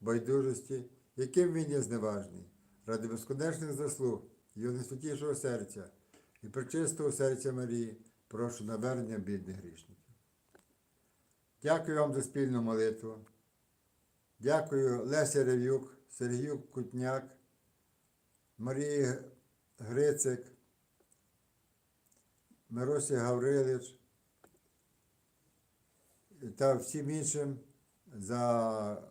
байдужості, яким він є зневажний, ради безконечних заслуг його найсвятішого серця і пречистого серця Марії, прошу навернення бідних грішників. Дякую вам за спільну молитву. Дякую Лесі Рев'юк, Сергію Кутняк, Марії Грицик, Миросі Гаврилич та всім іншим за